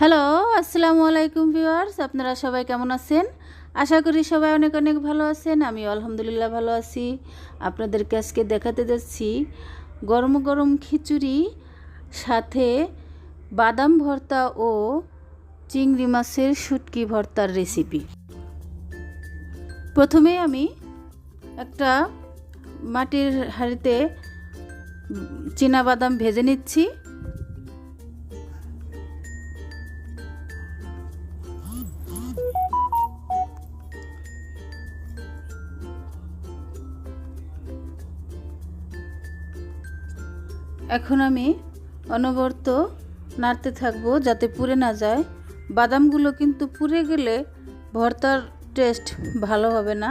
Hello, আসসালামু আলাইকুম viewers, আপনারা সবাই কেমন আছেন? আশা করি সবাই অনেক অনেক ভালো আছেন আমি আলহামদুলিল্লাহ ভালো আছি। আপনাদেরকে আজকে দেখাতে যাচ্ছি গরম গরম খিচুড়ি, সাথে বাদাম ভর্তা ও চিংড়ি মাছের শুটকি ভর্তার রেসিপি প্রথমে আমি একটা মাটির হাঁড়িতে চীনা বাদাম ভেজে নিচ্ছি। এখন আমি অনবরত নাড়তে থাকব যাতে পুড়ে না যায়। বাদামগুলো কিন্তু পুড়ে গেলে ভর্তার টেস্ট ভালো হবে না,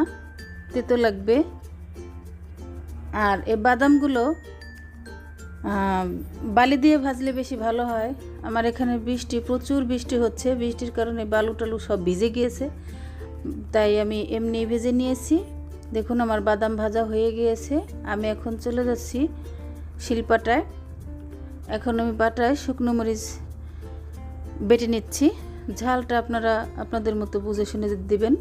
তেতো লাগবে। আর এই বাদামগুলো বালি দিয়ে ভাজলে বেশি ভালো হয়। আমার এখানে বৃষ্টি, প্রচুর বৃষ্টি হচ্ছে। বৃষ্টির কারণে বালু টালু সব ভিজে গিয়েছে। তাই আমি এমনি ভেজে নিয়েছি। দেখুন, আমার বাদাম ভাজা হয়ে গিয়েছে। আমি এখন চলে যাচ্ছি শিলপাটায়। এখন আমি বাটায় শুকনো মরিচ বেটে নিচ্ছি। ঝালটা আপনারা আপনাদের মতো বুঝে শুনে দিবেন।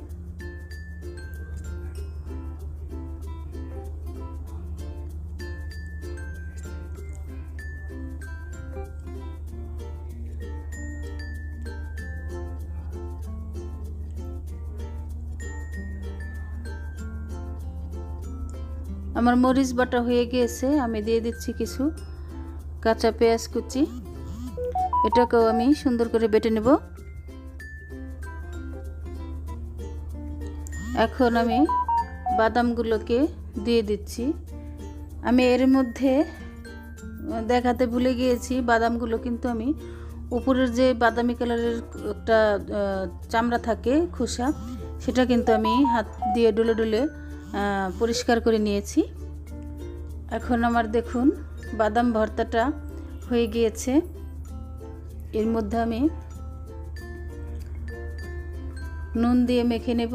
আমার মরিচ বাটা হয়ে গিয়েছে, আমি দিয়ে দিচ্ছি কিছু কাঁচা পেঁয়াজ কুচি। এটাকেও আমি সুন্দর করে বেটে নেব। এখন আমি বাদামগুলোকে দিয়ে দিচ্ছি। আমি এর মধ্যে দেখাতে ভুলে গিয়েছি, বাদামগুলো কিন্তু আমি উপরের যে বাদামি কালারের একটা চামড়া থাকে খোসা, সেটা কিন্তু আমি হাত দিয়ে ডুলে ডলে পরিষ্কার করে নিয়েছি। এখন আমার দেখুন, বাদাম ভর্তাটা হয়ে গিয়েছে। এর মধ্যে আমি নুন দিয়ে মেখে নেব।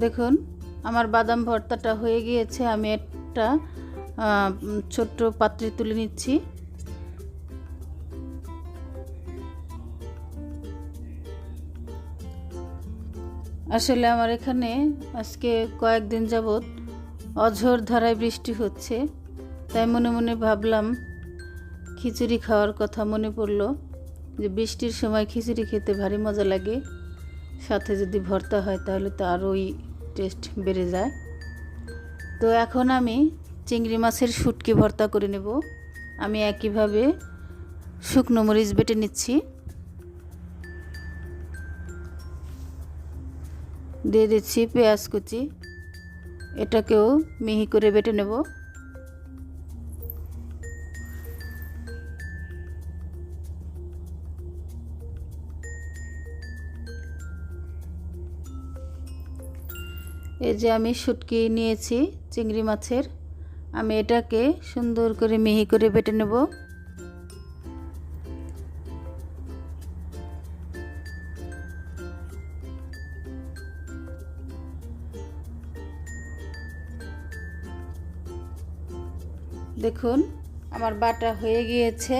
দেখুন, আমার বাদাম ভর্তাটা হয়ে গিয়েছে, আমি একটা ছোট্ট পাত্রে তুলে নিচ্ছি। আসলে আমার এখানে আজকে কয়েকদিন যাবৎ অঝোর ধারায় বৃষ্টি হচ্ছে, তাই মনে মনে ভাবলাম খিচুড়ি খাওয়ার কথা মনে পড়ল যে বৃষ্টির সময় খিচুড়ি খেতে ভারী মজা লাগে। সাথে যদি ভর্তা হয় তাহলে তো আরোই টেস্ট বেড়ে যায়। তো এখন আমি চিংড়ি মাছের শুটকি ভর্তা করে নেব। আমি একইভাবে শুকনো মরিচ বেটে নিচ্ছি। দিয়ে দিচ্ছি পেঁয়াজ কুচি। এটাকেও মিহি করে বেটে নেব। এই যে আমি শুটকি নিয়েছি চিংড়ি মাছের। আমি এটাকে সুন্দর করে মিহি করে বেটে নেব। দেখুন, আমার বাটা হয়ে গিয়েছে।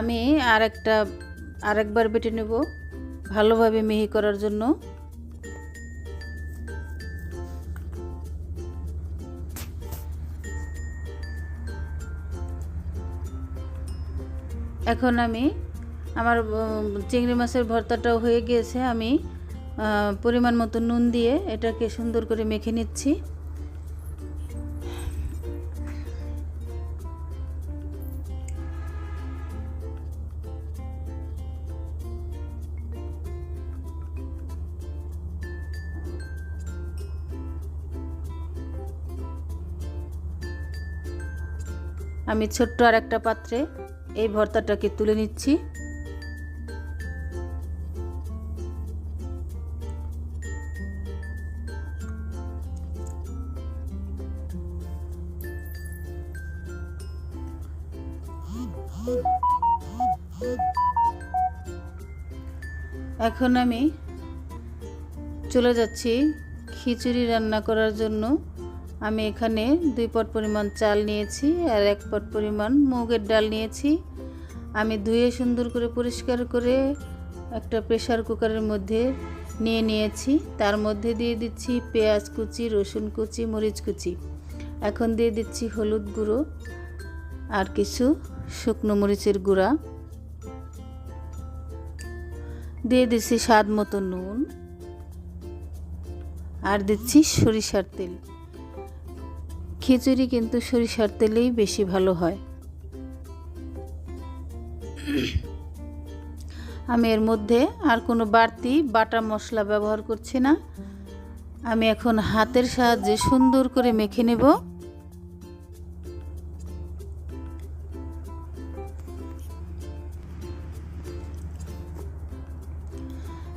আমি আর একটা আরেকবার বেটে নেব ভালোভাবে মিহি করার জন্য। এখন আমি আমার চিংড়ি মাছের ভর্তাটাও হয়ে গিয়েছে। আমি পরিমাণ মতো নুন দিয়ে এটাকে সুন্দর করে মেখে নিচ্ছি। আমি ছোট্ট আর একটা পাত্রে এই ভর্তাটাকে তুলে নিচ্ছি। এখন আমি চলে যাচ্ছি খিচুড়ি রান্না করার জন্য। আমি এখানে দুই পট পরিমাণ চাল নিয়েছি আর এক পট পরিমাণ মুগের ডাল নিয়েছি। আমি ধুয়ে সুন্দর করে পরিষ্কার করে একটা প্রেশার কুকারের মধ্যে নিয়ে নিয়েছি। তার মধ্যে দিয়ে দিচ্ছি পেঁয়াজ কুচি, রসুন কুচি, মরিচ কুচি। এখন দিয়ে দিচ্ছি হলুদ গুঁড়ো আর কিছু শুকনো মরিচের গুঁড়া। দিয়ে দিচ্ছি স্বাদ মতো নুন। আর দিচ্ছি সরিষার তেল। খিচুড়ি কিন্তু সরিষার তেলেই বেশি ভালো হয়। আমি এর মধ্যে আর কোনো বাড়তি বাটা মশলা ব্যবহার করছি না। আমি এখন হাতের সাহায্যে সুন্দর করে মেখে নেব।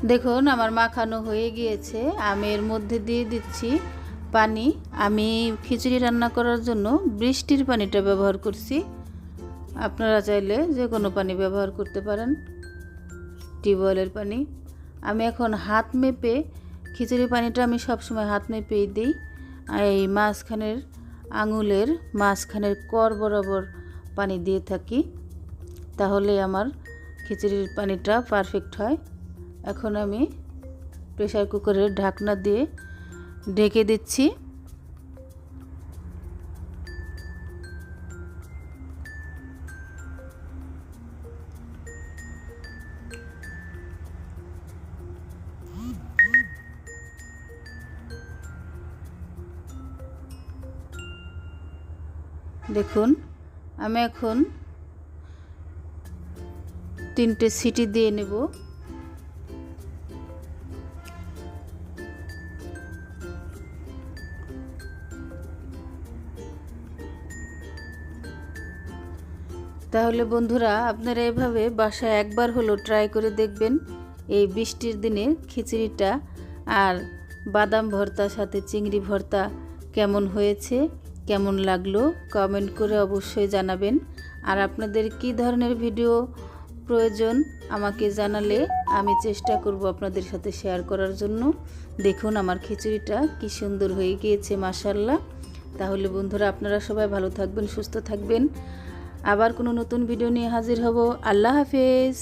দেখুন, আমার মাখানো হয়ে গিয়েছে। আমি এর মধ্যে দিয়ে দিচ্ছি পানি আমি খিচুড়ি রান্না করার জন্য বৃষ্টির পানিটা ব্যবহার করছি। আপনারা চাইলে যে কোনো পানি ব্যবহার করতে পারেন। টিউবওয়েলের পানি। আমি এখন হাত মেপে খিচুড়ি পানিটা আমি সবসময় হাত মেপেই দিই। এই মাঝখানের আঙুলের মাঝখানের কর বরাবর পানি দিয়ে থাকি। তাহলে আমার খিচুড়ির পানিটা পারফেক্ট হয়। এখন আমি প্রেসার কুকারের ঢাকনা দিয়ে ঢেকে দিচ্ছি। দেখুন আমি এখন তিনটে সিটি দিয়ে নেব। তাহলে বন্ধুরা, আপনারা এভাবে বাসায় একবার হলো ট্রাই করে দেখবেন এই বৃষ্টির দিনে খিচুড়িটা আর বাদাম ভর্তার সাথে চিংড়ি ভর্তা কেমন হয়েছে, কেমন লাগল কমেন্ট করে অবশ্যই জানাবেন। আর আপনাদের কি ধরনের ভিডিও প্রয়োজন আমাকে জানালে আমি চেষ্টা করব আপনাদের সাথে শেয়ার করার জন্য। দেখুন আমার খিচুড়িটা কি সুন্দর হয়ে গিয়েছে মাসাল্লাহ তাহলে বন্ধুরা, আপনারা সবাই ভালো থাকবেন, সুস্থ থাকবেন। আবার কোনো নতুন ভিডিও নিয়ে হাজির হব। আল্লাহ হাফেজ।